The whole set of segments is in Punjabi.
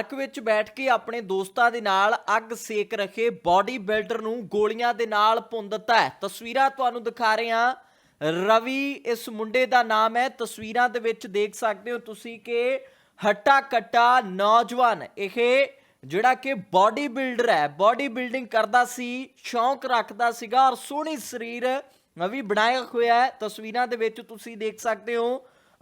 ਪਾਰਕ ਵਿੱਚ ਬੈਠ ਕੇ ਆਪਣੇ ਦੋਸਤਾਂ ਦੇ ਨਾਲ ਅੱਗ ਸੇਕ ਰਹੇ ਬਾਡੀ ਬਿਲਡਰ ਨੂੰ ਗੋਲੀਆਂ ਦੇ ਨਾਲ ਭੁੰਨ ਦਿੱਤਾ ਹੈ। ਤਸਵੀਰਾਂ ਤੁਹਾਨੂੰ ਦਿਖਾ ਰਹੇ ਹਾਂ। ਰਵੀ ਇਸ ਮੁੰਡੇ ਦਾ ਨਾਮ ਹੈ। ਤਸਵੀਰਾਂ ਦੇ ਵਿੱਚ ਦੇਖ ਸਕਦੇ ਹੋ ਤੁਸੀਂ ਕਿ ਹੱਟਾ ਕੱਟਾ ਨੌਜਵਾਨ, ਇਹ ਜਿਹੜਾ ਕਿ ਬਾਡੀ ਬਿਲਡਰ ਹੈ। ਬਾਡੀ ਬਿਲਡਿੰਗ ਕਰਦਾ ਸੀ, ਸ਼ੌਂਕ ਰੱਖਦਾ ਸੀਗਾ ਔਰ ਸੋਹਣੀ ਸਰੀਰ ਵੀ ਬਣਾਇਆ ਹੋਇਆ ਹੈ। ਤਸਵੀਰਾਂ ਦੇ ਵਿੱਚ ਤੁਸੀਂ ਦੇਖ ਸਕਦੇ ਹੋ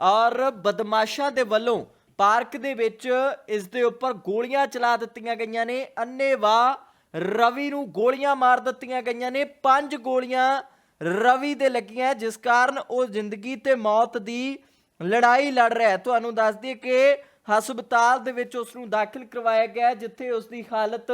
ਔਰ ਬਦਮਾਸ਼ਾਂ ਦੇ ਵੱਲੋਂ ਪਾਰਕ ਦੇ ਵਿੱਚ ਇਸ ਦੇ ਉੱਪਰ ਗੋਲੀਆਂ ਚਲਾ ਦਿੱਤੀਆਂ ਗਈਆਂ ਨੇ। ਅੰਨੇਵਾ ਰਵੀ ਨੂੰ ਗੋਲੀਆਂ ਮਾਰ ਦਿੱਤੀਆਂ ਗਈਆਂ ਨੇ। ਪੰਜ ਗੋਲੀਆਂ ਰਵੀ ਦੇ ਲੱਗੀਆਂ, ਜਿਸ ਕਾਰਨ ਉਹ ਜ਼ਿੰਦਗੀ ਤੇ ਮੌਤ ਦੀ ਲੜਾਈ ਲੜ ਰਿਹਾ ਹੈ। ਤੁਹਾਨੂੰ ਦੱਸ ਦਈਏ ਕਿ ਹਸਪਤਾਲ ਦੇ ਵਿੱਚ ਉਸ ਨੂੰ ਦਾਖਲ ਕਰਵਾਇਆ ਗਿਆ ਜਿੱਥੇ ਉਸ ਦੀ ਹਾਲਤ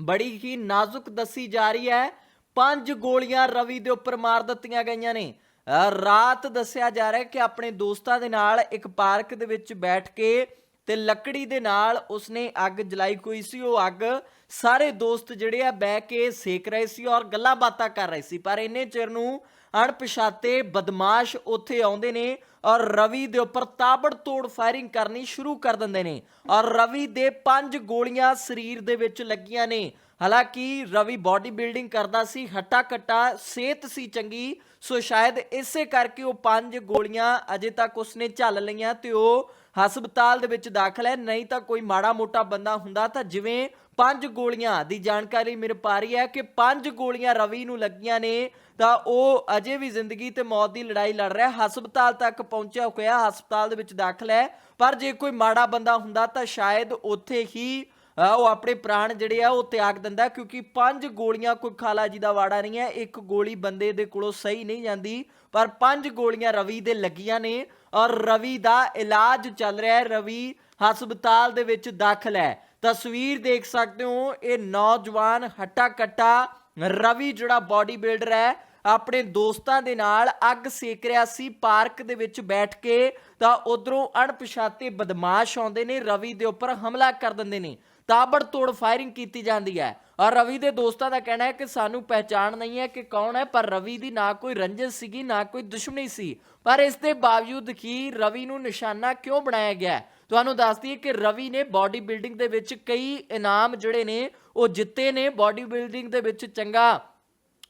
ਬੜੀ ਹੀ ਨਾਜ਼ੁਕ ਦੱਸੀ ਜਾ ਰਹੀ ਹੈ। ਪੰਜ ਗੋਲੀਆਂ ਰਵੀ ਦੇ ਉੱਪਰ ਮਾਰ ਦਿੱਤੀਆਂ ਗਈਆਂ ਨੇ। ਰਾਤ ਦੱਸਿਆ ਜਾ ਰਿਹਾ ਹੈ ਕਿ ਆਪਣੇ ਦੋਸਤਾਂ ਦੇ ਨਾਲ ਇੱਕ ਪਾਰਕ ਦੇ ਵਿੱਚ ਬੈਠ ਕੇ ਤੇ ਲੱਕੜੀ ਦੇ ਨਾਲ ਉਸਨੇ ਅੱਗ ਜਲਾਈ ਹੋਈ ਸੀ। ਉਹ ਅੱਗ ਸਾਰੇ ਦੋਸਤ ਜਿਹੜੇ ਆ ਬਹਿ ਕੇ ਸੇਕ ਰਹੇ ਸੀ ਔਰ ਗੱਲਾਂ ਬਾਤਾਂ ਕਰ ਰਹੇ ਸੀ। ਪਰ ਇੰਨੇ ਚਿਰ ਨੂੰ ਅਣਪਛਾਤੇ ਬਦਮਾਸ਼ ਉੱਥੇ ਆਉਂਦੇ ਨੇ ਔਰ ਰਵੀ ਦੇ ਉੱਪਰ ਤਾਬੜਤੋੜ ਫਾਇਰਿੰਗ ਕਰਨੀ ਸ਼ੁਰੂ ਕਰ ਦਿੰਦੇ ਨੇ। ਔਰ ਰਵੀ ਦੇ ਪੰਜ ਗੋਲੀਆਂ ਸਰੀਰ ਦੇ ਵਿੱਚ ਲੱਗੀਆਂ ਨੇ। ਹਾਲਾਂਕਿ ਰਵੀ ਬਾਡੀ ਬਿਲਡਿੰਗ ਕਰਦਾ ਸੀ ਹੱਟਾ ਕੱਟਾ ਸਿਹਤ ਸੀ ਚੰਗੀ, ਸੋ ਸ਼ਾਇਦ ਇਸੇ ਕਰਕੇ ਉਹ ਪੰਜ ਗੋਲੀਆਂ ਅਜੇ ਤੱਕ ਉਸਨੇ ਝੱਲ ਲਈਆਂ ਤੇ ਉਹ ਹਸਪਤਾਲ ਦੇ ਵਿੱਚ ਦਾਖਲ ਹੈ। ਨਹੀਂ ਤਾਂ ਕੋਈ ਮਾੜਾ ਮੋਟਾ ਬੰਦਾ ਹੁੰਦਾ ਤਾਂ ਜਿਵੇਂ ਪੰਜ ਗੋਲੀਆਂ ਦੀ ਜਾਣਕਾਰੀ ਮੇਰੇ ਪਾ ਰਹੀ ਹੈ ਕਿ ਪੰਜ ਗੋਲੀਆਂ ਰਵੀ ਨੂੰ ਲੱਗੀਆਂ ਨੇ, ਤਾਂ ਉਹ ਅਜੇ ਵੀ ਜ਼ਿੰਦਗੀ ਤੇ ਮੌਤ ਦੀ ਲੜਾਈ ਲੜ ਰਿਹਾ। ਹਸਪਤਾਲ ਤੱਕ ਪਹੁੰਚਿਆ ਹੋਇਆ, ਹਸਪਤਾਲ ਦੇ ਵਿੱਚ ਦਾਖਲ ਹੈ। ਪਰ ਜੇ ਕੋਈ ਮਾੜਾ ਬੰਦਾ ਹੁੰਦਾ ਤਾਂ ਸ਼ਾਇਦ ਉੱਥੇ ਹੀ ਉਹ ਆਪਣੇ ਪ੍ਰਾਣ ਜਿਹੜੇ ਆ, ਉਹ ਤਿਆਗ ਦਿੰਦਾ, ਕਿਉਂਕਿ ਪੰਜ ਗੋਲੀਆਂ ਕੋਈ ਖਾਲਾ ਜੀ ਦਾ ਵਾੜਾ ਨਹੀਂ ਹੈ। ਇੱਕ ਗੋਲੀ ਬੰਦੇ ਦੇ ਕੋਲੋਂ ਸਹੀ ਨਹੀਂ ਜਾਂਦੀ, ਪਰ ਪੰਜ ਗੋਲੀਆਂ ਰਵੀ ਦੇ ਲੱਗੀਆਂ ਨੇ ਔਰ ਰਵੀ ਦਾ ਇਲਾਜ ਚੱਲ ਰਿਹਾ ਹੈ। ਰਵੀ ਹਸਪਤਾਲ ਦੇ ਵਿੱਚ ਦਾਖਲ ਹੈ। ਤਸਵੀਰ ਦੇਖ ਸਕਦੇ ਹੋ, ਇਹ ਨੌਜਵਾਨ ਹੱਟਾ ਕੱਟਾ ਰਵੀ ਜਿਹੜਾ ਬਾਡੀ ਬਿਲਡਰ ਹੈ, ਆਪਣੇ ਦੋਸਤਾਂ ਦੇ ਨਾਲ ਅੱਗ ਸੇਕ ਰਿਹਾ ਸੀ, ਪਾਰਕ ਦੇ ਵਿੱਚ ਬੈਠ ਕੇ ਤਾਂ ਉਧਰੋਂ ਅਣਪਛਾਤੇ ਬਦਮਾਸ਼ ਆਉਂਦੇ ਨੇ, ਰਵੀ ਦੇ ਉੱਪਰ ਹਮਲਾ ਕਰ ਦਿੰਦੇ ਨੇ। ਤਾਬੜਤੋੜ ਫਾਇਰਿੰਗ ਕੀਤੀ ਜਾਂਦੀ ਹੈ। ਔਰ ਰਵੀ ਦੇ ਦੋਸਤਾਂ ਦਾ ਕਹਿਣਾ ਹੈ ਕਿ ਸਾਨੂੰ ਪਹਿਚਾਣ ਨਹੀਂ ਹੈ ਕਿ ਕੌਣ ਹੈ, ਪਰ ਰਵੀ ਦੀ ਨਾ ਕੋਈ ਰੰਜਿਸ਼ ਸੀਗੀ, ਨਾ ਕੋਈ ਦੁਸ਼ਮਣੀ ਸੀ। ਪਰ ਇਸ ਦੇ ਬਾਵਜੂਦ ਕੀ ਰਵੀ ਨੂੰ ਨਿਸ਼ਾਨਾ ਕਿਉਂ ਬਣਾਇਆ ਗਿਆ ਤੁਹਾਨੂੰ ਦੱਸ ਦਈਏ ਕਿ ਰਵੀ ਨੇ ਬਾਡੀ ਬਿਲਡਿੰਗ ਦੇ ਵਿੱਚ ਕਈ ਇਨਾਮ ਜਿਹੜੇ ਨੇ, ਉਹ ਜਿੱਤੇ ਨੇ। ਬਾਡੀ ਬਿਲਡਿੰਗ ਦੇ ਵਿੱਚ ਚੰਗਾ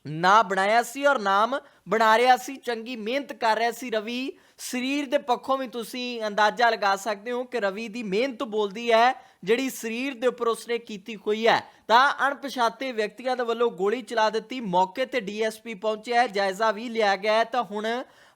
ਨਾ ਬਣਾਇਆ ਸੀ ਔਰ ਨਾਮ ਬਣਾ ਰਿਹਾ ਸੀ, ਚੰਗੀ ਮਿਹਨਤ ਕਰ ਰਿਹਾ ਸੀ ਰਵੀ। ਸਰੀਰ ਦੇ ਪੱਖੋਂ ਵੀ ਤੁਸੀਂ ਅੰਦਾਜ਼ਾ ਲਗਾ ਸਕਦੇ ਹੋ ਕਿ ਰਵੀ ਦੀ ਮਿਹਨਤ ਬੋਲਦੀ ਹੈ, ਜਿਹੜੀ ਸਰੀਰ ਦੇ ਉੱਪਰ ਉਸਨੇ ਕੀਤੀ ਹੋਈ ਹੈ। ਤਾਂ ਅਣਪਛਾਤੇ ਵਿਅਕਤੀਆਂ ਦੇ ਵੱਲੋਂ ਗੋਲੀ ਚਲਾ ਦਿੱਤੀ, ਮੌਕੇ ਤੇ ਡੀਐਸਪੀ ਪਹੁੰਚਿਆ ਜਾਇਜ਼ਾ ਵੀ ਲਿਆ ਗਿਆ ਹੈ। ਤਾਂ ਹੁਣ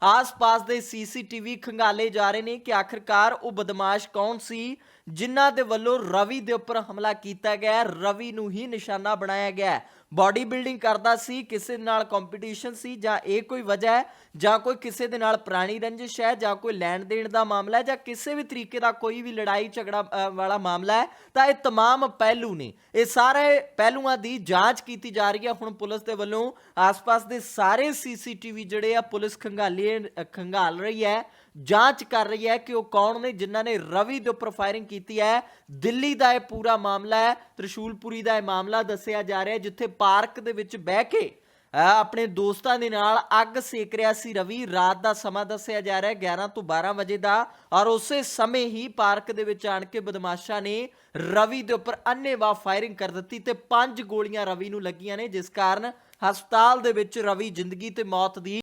ਆਸ-ਪਾਸ ਦੇ ਸੀਸੀਟੀਵੀ ਖੰਗਾਲੇ ਜਾ ਰਹੇ ਨੇ ਕਿ ਆਖਰਕਾਰ ਉਹ ਬਦਮਾਸ਼ ਕੌਣ ਸੀ ਜਿਨ੍ਹਾਂ ਦੇ ਵੱਲੋਂ ਰਵੀ ਦੇ ਉੱਪਰ ਹਮਲਾ ਕੀਤਾ ਗਿਆ ਹੈ। ਰਵੀ ਨੂੰ ਹੀ ਨਿਸ਼ਾਨਾ ਬਣਾਇਆ ਗਿਆ ਹੈ ਬਾਡੀ ਬਿਲਡਿੰਗ ਕਰਦਾ ਸੀ ਕਿਸੇ ਨਾਲ ਕੰਪੀਟੀਸ਼ਨ ਸੀ ਜਾਂ ਇਹ ਕੋਈ ਵਜ੍ਹਾ ਹੈ ਜਾਂ ਕੋਈ ਕਿਸੇ ਦੇ ਨਾਲ ਪੁਰਾਣੀ ਰੰਜਿਸ਼ ਹੈ ਜਾਂ ਕੋਈ ਲੈਣ ਦੇਣ ਦਾ ਮਾਮਲਾ ਹੈ ਜਾਂ ਕਿਸੇ ਵੀ ਤਰੀਕੇ ਦਾ ਕੋਈ ਵੀ ਲੜਾਈ ਝਗੜਾ ਅ, ਵਾਲਾ ਮਾਮਲਾ ਹੈ ਤਾਂ ਇਹ तमाम ਪਹਿਲੂ ਨੇ ਇਹ ਸਾਰੇ ਪਹਿਲੂਆਂ ਦੀ ਜਾਂਚ ਕੀਤੀ ਜਾ ਰਹੀ ਹੈ ਹੁਣ ਪੁਲਿਸ ਦੇ ਵੱਲੋਂ ਆਸ-ਪਾਸ ਦੇ ਸਾਰੇ ਸੀਸੀਟੀਵੀ ਜਿਹੜੇ ਆ ਪੁਲਿਸ ਖੰਗਾਲੀ ਖੰਗਾਲ ਰਹੀ ਹੈ, ਜਾਂਚ ਕਰ ਰਹੀ ਹੈ ਕਿ ਉਹ ਕੌਣ ਨੇ, ਜਿਨ੍ਹਾਂ ਨੇ ਰਵੀ ਦੇ ਉੱਪਰ ਫਾਇਰਿੰਗ ਕੀਤੀ ਹੈ। ਦਿੱਲੀ ਦਾ ਇਹ ਪੂਰਾ ਮਾਮਲਾ ਹੈ, ਤ੍ਰਿਸ਼ੂਲਪੁਰੀ ਦਾ ਇਹ ਮਾਮਲਾ ਦੱਸਿਆ ਜਾ ਰਿਹਾ ਜਿੱਥੇ ਪਾਰਕ ਦੇ ਵਿੱਚ ਬਹਿ ਕੇ ਆਪਣੇ ਦੋਸਤਾਂ ਦੇ ਨਾਲ ਅੱਗ ਸੇਕ ਰਿਹਾ ਸੀ ਰਵੀ। ਰਾਤ ਦਾ ਸਮਾਂ ਦੱਸਿਆ ਜਾ ਰਿਹਾ ਹੈ 11 ਤੋਂ 12 ਵਜੇ ਦਾ, ਔਰ ਉਸੇ ਸਮੇਂ ਹੀ ਪਾਰਕ ਦੇ ਵਿੱਚ ਆਣ ਕੇ ਬਦਮਾਸ਼ਾਂ ਨੇ ਰਵੀ ਦੇ ਉੱਪਰ ਅੰਨੇਵਾਹ ਫਾਇਰਿੰਗ ਕਰ ਦਿੱਤੀ ਤੇ ਪੰਜ ਗੋਲੀਆਂ ਰਵੀ ਨੂੰ ਲੱਗੀਆਂ ਨੇ, ਜਿਸ ਕਾਰਨ ਹਸਪਤਾਲ ਦੇ ਵਿੱਚ ਰਵੀ ਜ਼ਿੰਦਗੀ ਤੇ ਮੌਤ ਦੀ